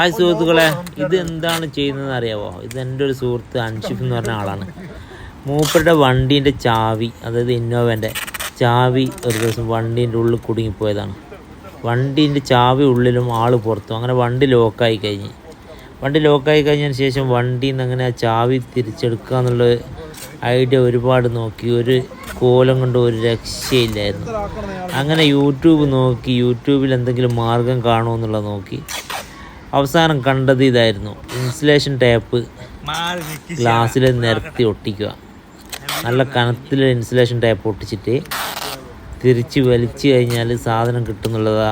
Hi സുഹൃത്തുക്കളെ ഇത് എന്താണ് ചെയ്യുന്നതെന്ന് അറിയാവോ? ഇത് എന്റെ ഒരു സുഹൃത്ത് അൻഷിഫ് എന്ന് പറഞ്ഞ ആളാണ്. മൂപ്പരുടെ വണ്ടീന്റെ ചാവി അതായത് ഇന്നോവന്റെ ചാവി ഒരു ദിവസം വണ്ടീന്റെ ഉള്ളിൽ കുടുങ്ങിപ്പോയതാണ്. വണ്ടീന്റെ ചാവി ഉള്ളിലും ആൾ പുറത്തും. അങ്ങനെ വണ്ടി ലോക്കായി കഴിഞ്ഞ്. വണ്ടി ലോക്കായി കഴിഞ്ഞതിന് ശേഷം വണ്ടിയിൽ നിന്ന് അങ്ങനെ ആ ചാവി തിരിച്ചെടുക്കുക എന്നുള്ള ഐഡിയ ഒരുപാട് നോക്കി. ഒരു കോലം കൊണ്ട് ഒരു രക്ഷയില്ലായിരുന്നു. അങ്ങനെ യൂട്യൂബ് നോക്കി യൂട്യൂബിൽ എന്തെങ്കിലും മാർഗം കാണുമോ എന്നുള്ളത് നോക്കി. അവസാനം കണ്ടത് ഇതായിരുന്നു. ഇൻസുലേഷൻ ടേപ്പ് ഗ്ലാസ്സിൽ നിരത്തി ഒട്ടിക്കുക. നല്ല കനത്തിൽ ഇൻസുലേഷൻ ടേപ്പ് ഒട്ടിച്ചിട്ട് തിരിച്ച് വലിച്ചു കഴിഞ്ഞാൽ സാധനം കിട്ടുന്നുള്ളതാ.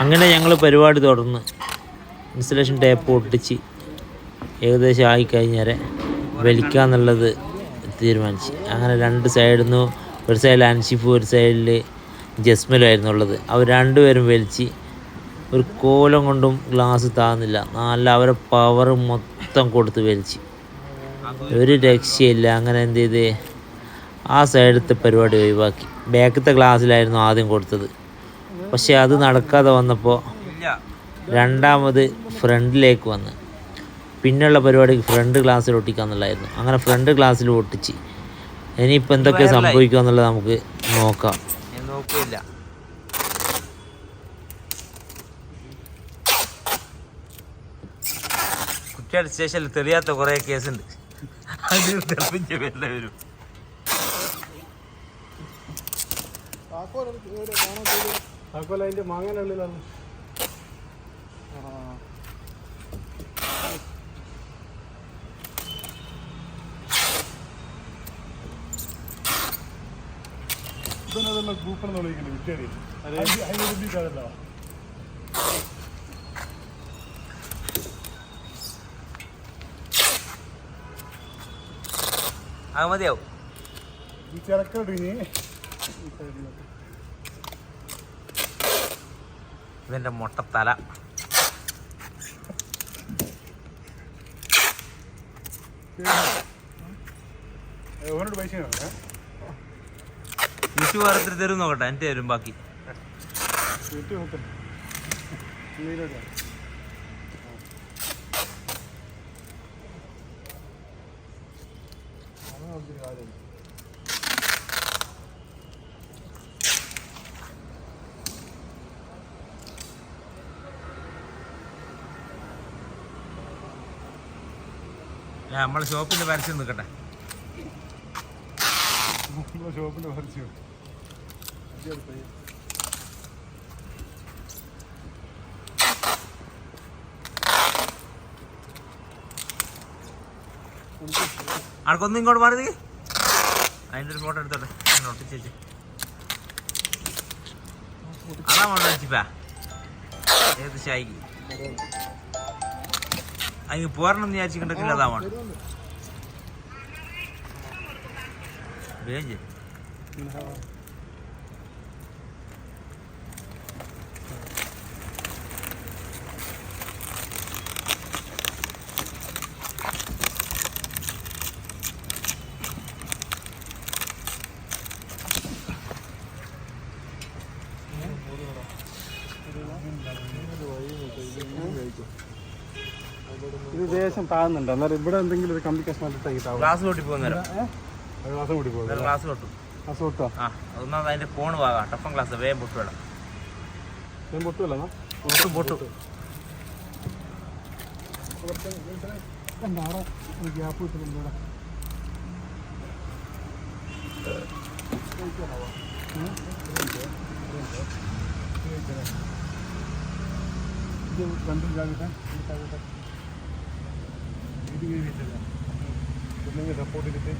അങ്ങനെ ഞങ്ങൾ പരിപാടി തുടർന്ന്. ഇൻസുലേഷൻ ടേപ്പ് ഒട്ടിച്ച് ഏകദേശം ആയിക്കഴിഞ്ഞാൽ വലിക്കാന്നുള്ളത് തീരുമാനിച്ച്. അങ്ങനെ രണ്ട് സൈഡിൽ നിന്ന് ഒരു സൈഡിൽ അൻഷിഫ് ഒരു സൈഡിൽ ജസ്മലായിരുന്നുള്ളത്. അവർ രണ്ടുപേരും വലിച്ച് ഒരു കോലം കൊണ്ടും ഗ്ലാസ് താന്നില്ല. നല്ല അവരെ പവർ മൊത്തം കൊടുത്ത് വലിച്ച്. ഒരു രക്ഷയില്ല. അങ്ങനെ എന്ത് ചെയ്ത്? ആ സൈഡത്തെ പരിപാടി ഒഴിവാക്കി. ബാക്കത്തെ ഗ്ലാസ്സിലായിരുന്നു ആദ്യം കൊടുത്തത്. പക്ഷേ അത് നടക്കാതെ വന്നപ്പോൾ രണ്ടാമത് ഫ്രണ്ടിലേക്ക് വന്ന്. പിന്നെയുള്ള പരിപാടിക്ക് ഫ്രണ്ട് ഗ്ലാസ്സിൽ ഒട്ടിക്കാന്നുള്ളതായിരുന്നു. അങ്ങനെ ഫ്രണ്ട് ഗ്ലാസ്സിൽ ഒട്ടിച്ച്. ഇനിയിപ്പോൾ എന്തൊക്കെ സംഭവിക്കുക എന്നുള്ളത് നമുക്ക് നോക്കാം. ഞാൻ കുറ്റിയാട് സ്റ്റേഷനിൽ തെളിയാത്ത കുറെ കേസുണ്ട്. അത് തെളിഞ്ഞ് വല്ല വരും. അതിന്റെ ഇതൊന്നും ഗ്രൂപ്പെന്ന് വിളിക്കുന്നത് വിറ്റേരി അതിനൊരു അത് മതിയാവും. ഇതെന്റെ മുട്ടത്തല ഓനോട് പൈസ? വിഷു വേറെ തരും നോക്കട്ടെ എന്റെ തരും ബാക്കി വീട്ടിൽ നോക്കണം ഇതിലോട്ടാ. അതാ ഒരു കാര്യം. നമ്മളെ ഷോപ്പിന്റെ പരസ്യം നിൽക്കട്ടെ ഷോപ്പിന്റെ പരസ്യം ആർക്കൊന്നും ഇങ്ങോട്ട് മാറി അതിന്റെ ഒരു ഫോട്ടോ എടുത്തോട്ടെ? ഒട്ടിച്ചേച്ച് അതാ ഫോട്ടോ അടിച്ചിപ്പാ ഏത് ഷായിക്ക് അതിന് പോരണം വിചാരിച്ചിട്ടുണ്ടെങ്കിൽ അതാ വേണം വേഗം ഇത് ദേശം താഴ്ന്നുണ്ട് അന്നേരം ഇവിടെ എന്തെങ്കിലും ഒരു കമ്പി കഷ്ണം ഇട്ടാ ഗ്ലാസ് കൊട്ടി പോകുന്നേരം. ഗ്ലാസം കൂടി പോകും ഗ്ലാസ് കൊട്ടു ഗ്ലാസ് പൊട്ടോ ആ ഒന്നാമത് അതിന്റെ കോണ് ടഫൻ ഗ്ലാസ് വേഗം പൊട്ടു വേണം. പൊട്ടു പൊട്ടുമല്ലോ പൊട്ടു. ഗ്യാപ്പ് കിട്ടുന്നുണ്ട് ഇത് രണ്ടും ചാകിട്ടെ ഇത് കയറിയിട്ടില്ല ഒന്നെങ്കിൽ സപ്പോർട്ട് എടുത്ത്.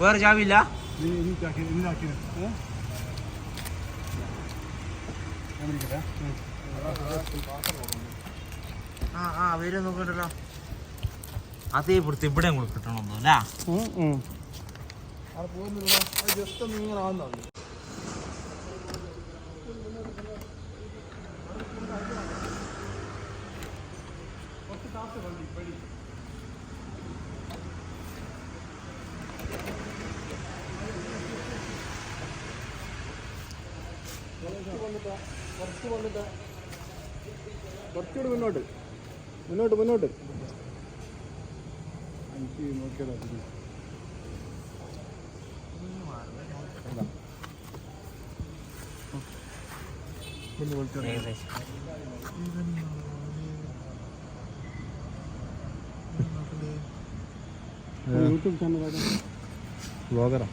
വേറെ ചാവില്ല. ആ ആ വരും നോക്കണ്ടല്ലോ. അതേ പിടുത്ത് ഇവിടെ കൂടെ കിട്ടണമെന്നോ അല്ലേ? കുറച്ച് വന്നിട്ട് കുറച്ചുകൂടി മുന്നോട്ട് മുന്നോട്ട് മുന്നോട്ട്. എനിക്ക് നോക്കിയതാ ഇത്. അതാ. ഒന്ന് വിളിച്ചോളൂ. യൂട്യൂബ് ചാനൽ വ്ളോഗറാ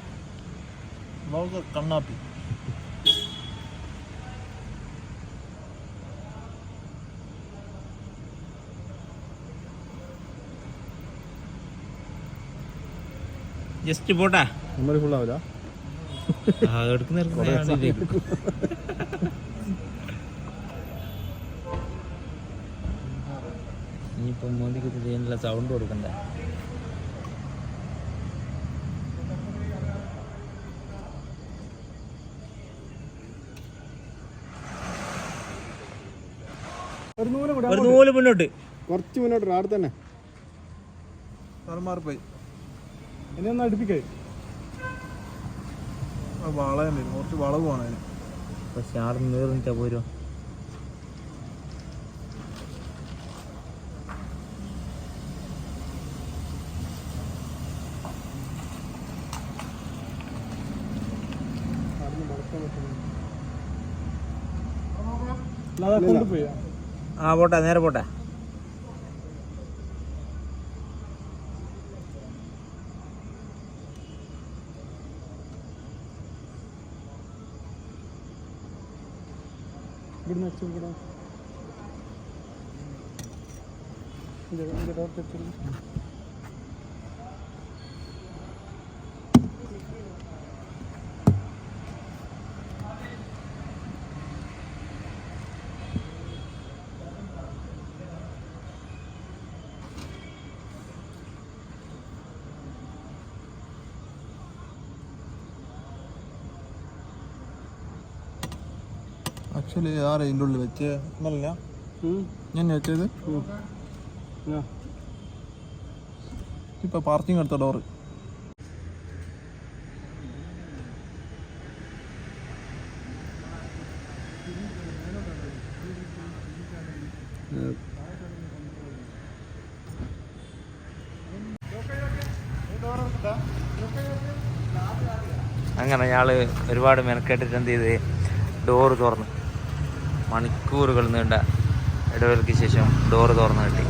വ്ളോഗർ കണ്ണാപ്പി ജസ്റ്റ് പോട്ടാ. മെമ്മറി ഫുൾ ആവില്ല ഇനിയിപ്പം മോദിക്ക് ചെയ്യാനുള്ള സൗണ്ട് കൊടുക്കണ്ടേ? ഒരു നൂൽ കൂടെ ഒരു നൂൽ മുന്നോട്ട്. കുറച്ച് മുന്നോട്ട് അവിടെ തന്നെ. മാറിപ്പോയി. എന്നെ ഒന്ന് അടുപ്പിക്കേ. വള കുറച്ച് വളവ് പോണേ പക്ഷെ ആറ് നീറിഞ്ഞിട്ടാ പോരോ. കൊണ്ടുപോയി. ആ പോട്ടെ നേരെ പോട്ടെ. ഇവിടുന്ന് വെച്ചു ഇവിടെ ഇതിന്റെ ടോർച്ച് വെച്ചു ആക്ച്വലി ആരാ ഇതിന്റെ ഉള്ളിൽ വെച്ച്. എന്നല്ല ഞാൻ വെച്ചത്? ഇപ്പൊ പാർക്കിംഗ് എടുത്ത ഡോറ് അങ്ങനെ ഞാൾ ഒരുപാട് മെനക്കെട്ടിട്ട് എന്ത് ചെയ്ത്? ഡോറ് തുറന്നു. മണിക്കൂറുകൾ നീണ്ട ഇടവേളയ്ക്ക് ശേഷം ഡോറ് തുറന്നു കിട്ടി.